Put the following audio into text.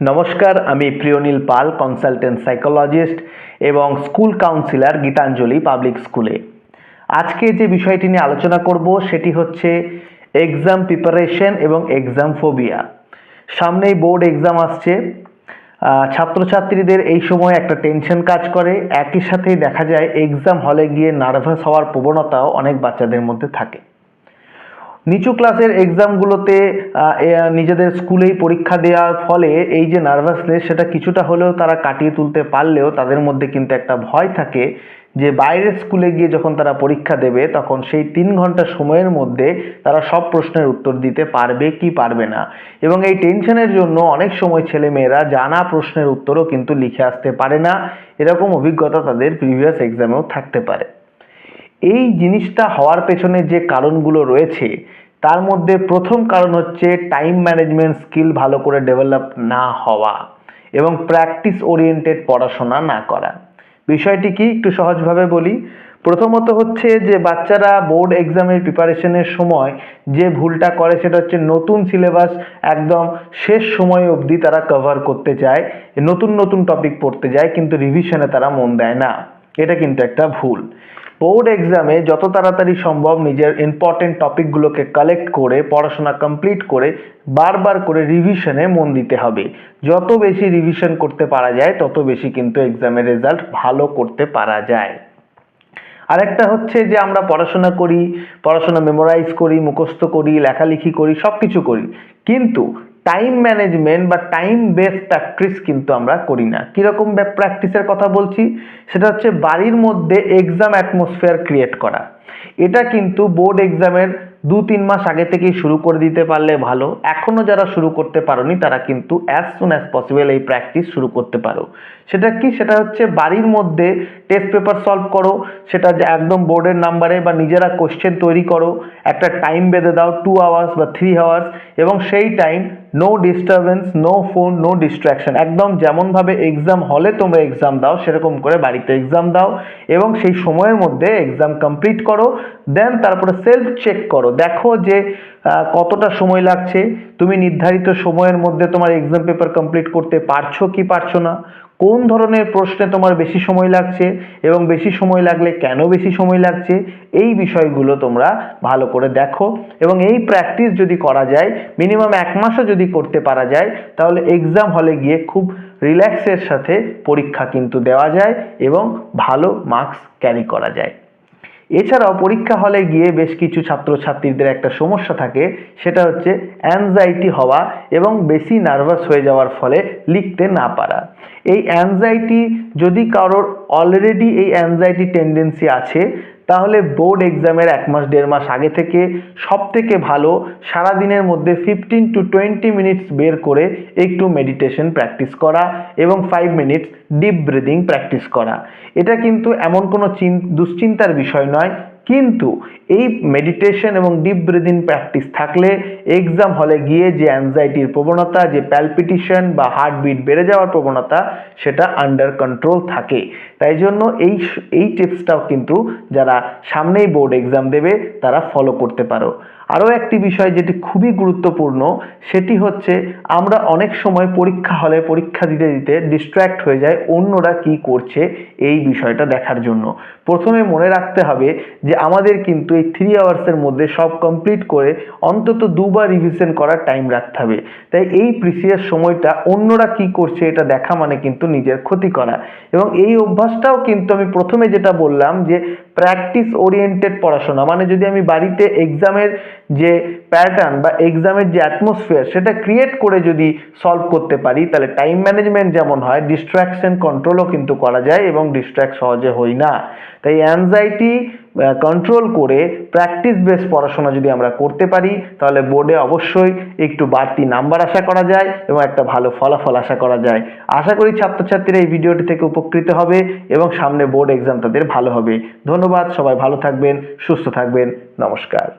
নমস্কার, আমি প্রিয়নীল Pal consultant psychologist এবং স্কুল কাউন্সিলর গীতাঞ্জলি পাবলিক স্কুলে আজকে যে বিষয়টি নিয়ে আলোচনা করব সেটি হচ্ছে এক্সাম প্রিপারেশন এবং এক্সাম ফোবিয়া সামনেই বোর্ড এক্সাম আসছে। ছাত্রছাত্রীদের এই সময় একটা টেনশন কাজ করে। একই সাথেই দেখা যায় এক্সাম হলে গিয়ে নার্ভাস হওয়ার প্রবণতাও অনেক বাচ্চাদের মধ্যে থাকে। নিচু ক্লাসের এক্সামগুলোতে নিজেদের স্কুলেই পরীক্ষা দেওয়ার ফলে এই যে নার্ভাসনেস সেটা কিছুটা হলেও তারা কাটিয়ে তুলতে পারলেও তাদের মধ্যে কিন্তু একটা ভয় থাকে যে বাইরের স্কুলে গিয়ে যখন তারা পরীক্ষা দেবে, তখন সেই তিন ঘণ্টা সময়ের মধ্যে তারা সব প্রশ্নের উত্তর দিতে পারবে কি পারবে না। এবং এই টেনশনের জন্য অনেক সময় ছেলেমেয়েরা জানা প্রশ্নের উত্তরও কিন্তু লিখে আসতে পারে না। এরকম অভিজ্ঞতা তাদের প্রিভিয়াস এক্সামেও থাকতে পারে। এই জিনিসটা হওয়ার পেছনে যে কারণগুলো রয়েছে, তার মধ্যে প্রথম কারণ হচ্ছে টাইম ম্যানেজমেন্ট স্কিল ভালো করে ডেভেলপ না হওয়া এবং প্র্যাকটিস ওরিয়েন্টেড পড়াশোনা না করা। বিষয়টি কি একটু সহজভাবে বলি? প্রথমত হচ্ছে যে বাচ্চারা বোর্ড এক্সামের প্রিপারেশনের সময় যে ভুলটা করে সেটা হচ্ছে নতুন সিলেবাস একদম শেষ সময় অবধি তারা কভার করতে চায়, নতুন নতুন টপিক পড়তে যায়, কিন্তু রিভিশনে তারা মন দেয় না। এটা কিন্তু একটা ভুল। বোর্ড এক্সামে যত তাড়াতাড়ি সম্ভব নিজের ইম্পর্টেন্ট টপিকগুলোকে কালেক্ট করে, পড়াশোনা কমপ্লিট করে, বারবার করে রিভিশনে মন দিতে হবে। যত বেশি রিভিশন করতে পারা যায়, তত বেশি কিন্তু এক্সামের রেজাল্ট ভালো করতে পারা যায়। আরেকটা হচ্ছে যে আমরা পড়াশোনা করি, পড়াশোনা মেমোরাইজ করি, মুখস্থ করি, লেখালেখি করি সব কিছু করি। কিন্তু টাইম ম্যানেজমেন্ট বা টাইম বেস প্র্যাকটিস কিন্তু আমরা করি না। কীরকম প্র্যাকটিসের কথা বলছি? সেটা হচ্ছে বাড়ির মধ্যে এক্সাম অ্যাটমসফিয়ার ক্রিয়েট করা। এটা কিন্তু বোর্ড এক্সামের দু তিন মাস আগে থেকেই শুরু করে দিতে পারলে ভালো। এখনও যারা শুরু করতে পারোনি, তারা কিন্তু অ্যাজ সুন অ্যাজ পসিবল এই প্র্যাকটিস শুরু করতে পারো। সেটা কি? সেটা হচ্ছে বাড়ির মধ্যে টেস্ট পেপার সলভ করো, সেটা যে একদম বোর্ডের নাম্বারে বা নিজেরা কোশ্চেন তৈরি করো, একটা টাইম বেঁধে দাও টু আওয়ার্স বা থ্রি আওয়ার্স এবং সেই time no disturbance no phone no distraction একদম যেমনভাবে এক্সাম হলে তোমরা এক্সাম দাও, সেরকম করে বাড়িতে এক্সাম দাও, এবং সেই সময়ের মধ্যে এক্সাম কমপ্লিট করো দেন তারপরে সেলফ চেক করো। দেখো যে কতটা সময় লাগছে। তুমি নির্ধারিত সময়ের মধ্যে তোমার এক্সাম পেপার কমপ্লিট করতে পারছ কি পারছ না? কোন ধরনের প্রশ্নে তোমার বেশি সময় লাগছে এবং বেশি সময় লাগলে কেন বেশি সময় লাগছে? এই বিষয়গুলো তোমরা ভালো করে দেখো এবং এই প্র্যাকটিস যদি করা যায় মিনিমাম এক মাসও যদি করতে পারা যায়, তাহলে এক্সাম হলে গিয়ে খুব রিল্যাক্সের সাথে পরীক্ষা কিন্তু দেওয়া যায় এবং ভালো মার্কস ক্যারি করা যায়। এছাড়াও পরীক্ষা হলে গিয়ে বেশ কিছু ছাত্রছাত্রীদের একটা সমস্যা থাকে, সেটা হচ্ছে অ্যাংজাইটি হওয়া এবং বেশি নার্ভাস হয়ে যাওয়ার ফলে লিখতে না পারা। এই অ্যাংজাইটি যদি কারোর অলরেডি এই অ্যাংজাইটি টেন্ডেন্সি আছে তাহলে বোর্ড এক্সামের এক মাস, দেড় মাস আগে থেকে সব থেকে ভালো সারাদিনের মধ্যে ফিফটিন টু টোয়েন্টি মিনিটস বের করে একটু মেডিটেশন প্র্যাকটিস করা এবং five minutes deep breathing practice করা। এটা কিন্তু এমন কোনো চিন- দুশ্চিন্তার বিষয় নয়, কিন্তু এই মেডিটেশন এবং ডিপ ব্রিদিং প্র্যাকটিস থাকলে এক্সাম হলে গিয়ে যে অ্যাংজাইটির প্রবণতা, যে প্যালপিটিশন বা হার্টবিট বেড়ে যাওয়ার প্রবণতা, সেটা আন্ডার কন্ট্রোল থাকে। তাই জন্য এই এই টিপসটাও কিন্তু যারা সামনেই বোর্ড এক্সাম দেবে, তারা ফলো করতে পারো। আরও একটি বিষয় যেটি খুবই গুরুত্বপূর্ণ, সেটি হচ্ছে আমরা অনেক সময় পরীক্ষা হলে পরীক্ষা দিতে দিতে ডিস্ট্র্যাক্ট হয়ে যায় অন্যরা কি করছে এই বিষয়টা দেখার জন্য। প্রথমে মনে রাখতে হবে যে আমাদের কিন্তু এই থ্রি আওয়ার্সের মধ্যে সব কমপ্লিট করে অন্তত দুবার রিভিশন করার টাইম রাখতে হবে। তাই এই প্রিসিয়াস সময়টা অন্যরা কি করছে এটা দেখা মানে কিন্তু নিজের ক্ষতি করা। এবং এই অভ্যাসটাও কিন্তু আমি প্রথমে যেটা বললাম যে প্র্যাকটিস ওরিয়েন্টেড পড়াশোনা মানে যদি আমি বাড়িতে এক্সামের যে প্যাটার্ন বা এক্সামের যে অ্যাটমসফিয়ার সেটা ক্রিয়েট করে যদি সলভ করতে পারি, তাহলে টাইম ম্যানেজমেন্ট যেমন হয় ডিস্ট্র্যাকশন কন্ট্রোলও কিন্তু করা যায় এবং ডিস্ট্র্যাক্ট সহজে হই না। তাই অ্যাংজাইটি কন্ট্রোল করে প্র্যাকটিস বেস পড়াশোনা যদি আমরা করতে পারি, তাহলে বোর্ডে অবশ্যই একটু বাড়তি নাম্বার আশা করা যায় এবং একটা ভালো ফলাফল আশা করা যায়। আশা করি ছাত্রছাত্রীরা এই ভিডিওটি থেকে উপকৃত হবে এবং সামনে বোর্ড এক্সাম তাদের ভালো হবে। ধন্যবাদ, সবাই ভালো থাকবেন, সুস্থ থাকবেন, নমস্কার।